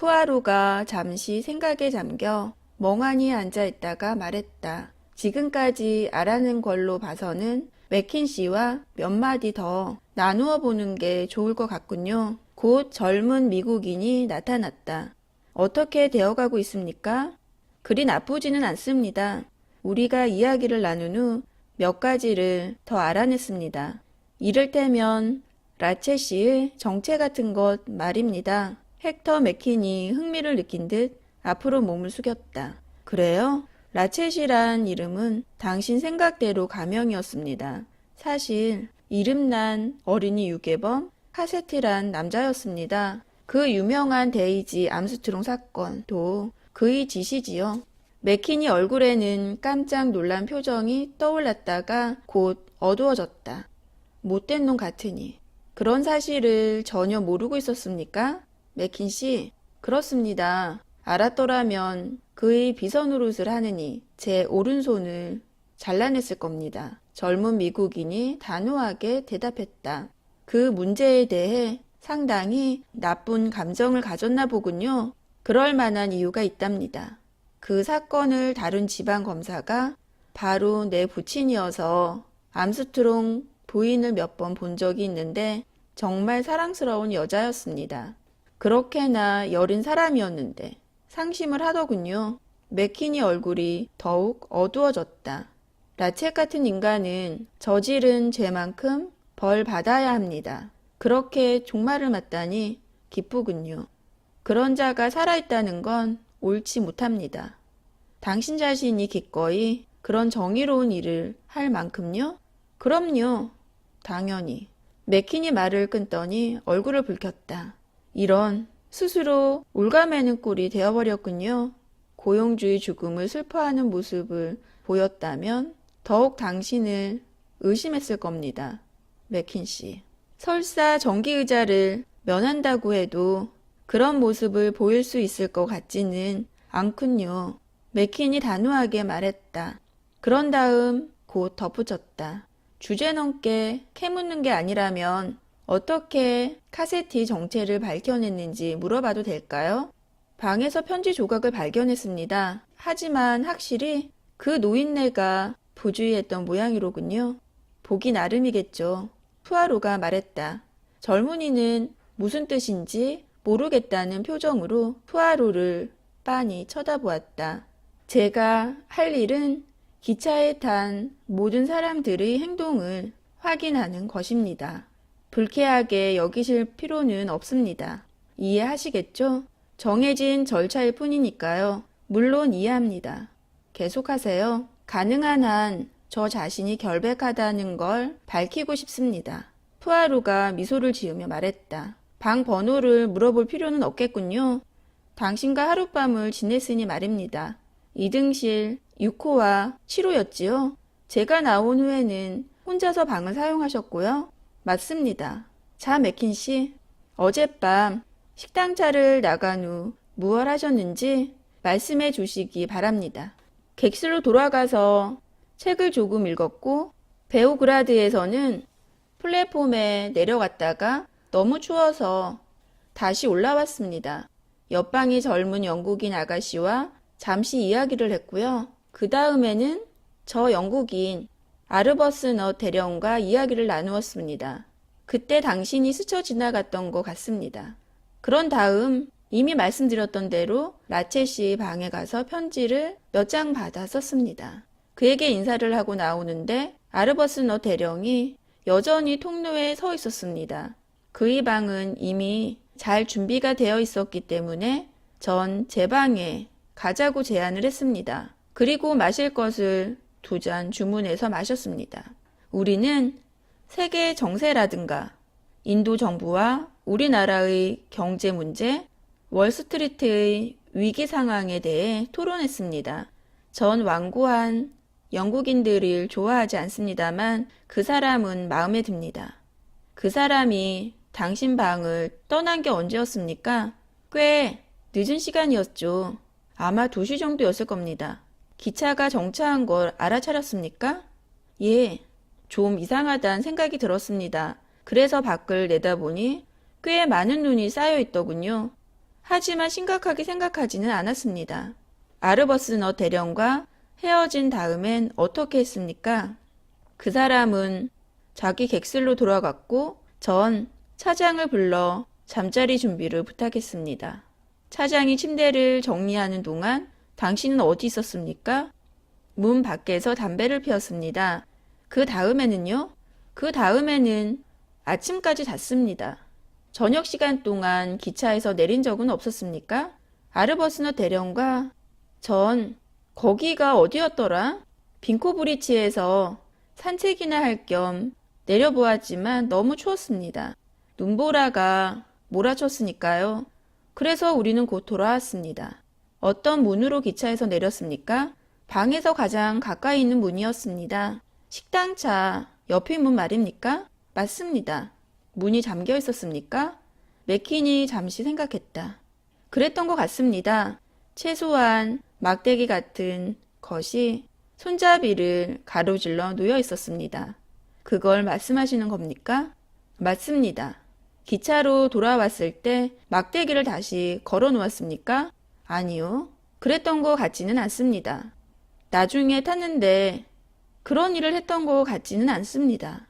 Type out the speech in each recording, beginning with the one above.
푸아로가 잠시 생각에 잠겨 멍하니 앉아 있다가 말했다. 지금까지 알아낸 걸로 봐서는 맥킨씨와 몇 마디 더 나누어 보는 게 좋을 것 같군요. 곧 젊은 미국인이 나타났다. 어떻게 되어가고 있습니까? 그리 나쁘지는 않습니다. 우리가 이야기를 나눈 후 몇 가지를 더 알아냈습니다. 이를테면 라체 씨의 정체 같은 것 말입니다. 헥터 맥킨이 흥미를 느낀 듯 앞으로 몸을 숙였다. 그래요? 라쳇이란 이름은 당신 생각대로 가명이었습니다. 사실 이름난 어린이 유괴범 카세티란 남자였습니다. 그 유명한 데이지 암스트롱 사건도 그의 짓이지요. 맥킨이 얼굴에는 깜짝 놀란 표정이 떠올랐다가 곧 어두워졌다. 못된 놈 같으니. 그런 사실을 전혀 모르고 있었습니까? 맥킨 씨, 그렇습니다. 알았더라면 그의 비서노릇을 하느니 제 오른손을 잘라냈을 겁니다. 젊은 미국인이 단호하게 대답했다. 그 문제에 대해 상당히 나쁜 감정을 가졌나 보군요. 그럴 만한 이유가 있답니다. 그 사건을 다룬 지방 검사가 바로 내 부친이어서 암스트롱 부인을 몇 번 본 적이 있는데 정말 사랑스러운 여자였습니다. 그렇게나 여린 사람이었는데 상심을 하더군요. 맥키니 얼굴이 더욱 어두워졌다. 라쳇 같은 인간은 저지른 죄만큼 벌 받아야 합니다. 그렇게 종말을 맞다니 기쁘군요. 그런 자가 살아있다는 건 옳지 못합니다. 당신 자신이 기꺼이 그런 정의로운 일을 할 만큼요? 그럼요. 당연히. 맥킨이 말을 끊더니 얼굴을 붉혔다. 이런 스스로 올가매는 꼴이 되어버렸군요. 고용주의 죽음을 슬퍼하는 모습을 보였다면 더욱 당신을 의심했을 겁니다. 맥킨 씨. 설사 정기의자를 면한다고 해도 그런 모습을 보일 수 있을 것 같지는 않군요. 맥킨이 단호하게 말했다. 그런 다음 곧 덧붙였다. 주제 넘게 캐묻는 게 아니라면 어떻게 카세티 정체를 밝혀냈는지 물어봐도 될까요? 방에서 편지 조각을 발견했습니다. 하지만 확실히 그 노인네가 부주의했던 모양이로군요. 보기 나름이겠죠. 푸아로가 말했다. 젊은이는 무슨 뜻인지 모르겠다는 표정으로 푸아로를 빤히 쳐다보았다. 제가 할 일은 기차에 탄 모든 사람들의 행동을 확인하는 것입니다. 불쾌하게 여기실 필요는 없습니다. 이해하시겠죠? 정해진 절차일 뿐이니까요. 물론 이해합니다. 계속하세요. 가능한 한 저 자신이 결백하다는 걸 밝히고 싶습니다. 푸아루가 미소를 지으며 말했다. 방 번호를 물어볼 필요는 없겠군요. 당신과 하룻밤을 지냈으니 말입니다. 2등실 6호와 7호였지요. 제가 나온 후에는 혼자서 방을 사용하셨고요. 맞습니다. 자, 맥킨 씨. 어젯밤 식당차를 나간 후 무얼 하셨는지 말씀해 주시기 바랍니다. 객실로 돌아가서 책을 조금 읽었고 베오그라드에서는 플랫폼에 내려갔다가 너무 추워서 다시 올라왔습니다. 옆방이 젊은 영국인 아가씨와 잠시 이야기를 했고요. 그 다음에는 저 영국인 아르버스너 대령과 이야기를 나누었습니다. 그때 당신이 스쳐 지나갔던 것 같습니다. 그런 다음 이미 말씀드렸던 대로 라첼 씨 방에 가서 편지를 몇 장 받아 썼습니다. 그에게 인사를 하고 나오는데 아르버스너 대령이 여전히 통로에 서 있었습니다. 그의 방은 이미 잘 준비가 되어 있었기 때문에 전 제 방에 가자고 제안을 했습니다. 그리고 마실 것을 두 잔 주문해서 마셨습니다. 우리는 세계 정세라든가 인도 정부와 우리나라의 경제 문제, 월스트리트의 위기 상황에 대해 토론했습니다. 전 완고한 영국인들을 좋아하지 않습니다만 그 사람은 마음에 듭니다. 그 사람이 당신 방을 떠난 게 언제였습니까? 꽤 늦은 시간이었죠. 아마 2시 정도였을 겁니다. 기차가 정차한 걸 알아차렸습니까? 예, 좀 이상하다는 생각이 들었습니다. 그래서 밖을 내다보니 꽤 많은 눈이 쌓여 있더군요. 하지만 심각하게 생각하지는 않았습니다. 아르버스너 대령과 헤어진 다음엔 어떻게 했습니까? 그 사람은 자기 객실로 돌아갔고 전 차장을 불러 잠자리 준비를 부탁했습니다. 차장이 침대를 정리하는 동안 당신은 어디 있었습니까? 문 밖에서 담배를 피웠습니다. 그 다음에는요? 그 다음에는 아침까지 잤습니다. 저녁 시간 동안 기차에서 내린 적은 없었습니까? 아르버스너 대령과 전 거기가 어디였더라? 빈코브리치에서 산책이나 할 겸 내려보았지만 너무 추웠습니다. 눈보라가 몰아쳤으니까요. 그래서 우리는 곧 돌아왔습니다. 어떤 문으로 기차에서 내렸습니까? 방에서 가장 가까이 있는 문이었습니다. 식당 차 옆의 문 말입니까? 맞습니다. 문이 잠겨 있었습니까? 맥킨이 잠시 생각했다. 그랬던 것 같습니다. 최소한 막대기 같은 것이 손잡이를 가로질러 놓여 있었습니다. 그걸 말씀하시는 겁니까? 맞습니다. 기차로 돌아왔을 때 막대기를 다시 걸어 놓았습니까? 아니요. 그랬던 것 같지는 않습니다. 나중에 탔는데 그런 일을 했던 것 같지는 않습니다.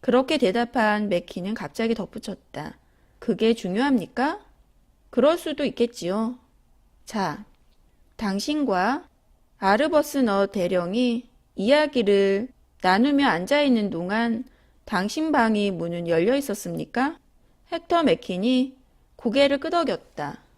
그렇게 대답한 맥키는 갑자기 덧붙였다. 그게 중요합니까? 그럴 수도 있겠지요. 자, 당신과 아르버스너 대령이 이야기를 나누며 앉아있는 동안 당신 방이 문은 열려 있었습니까? 헥터 맥킨이 고개를 끄덕였다.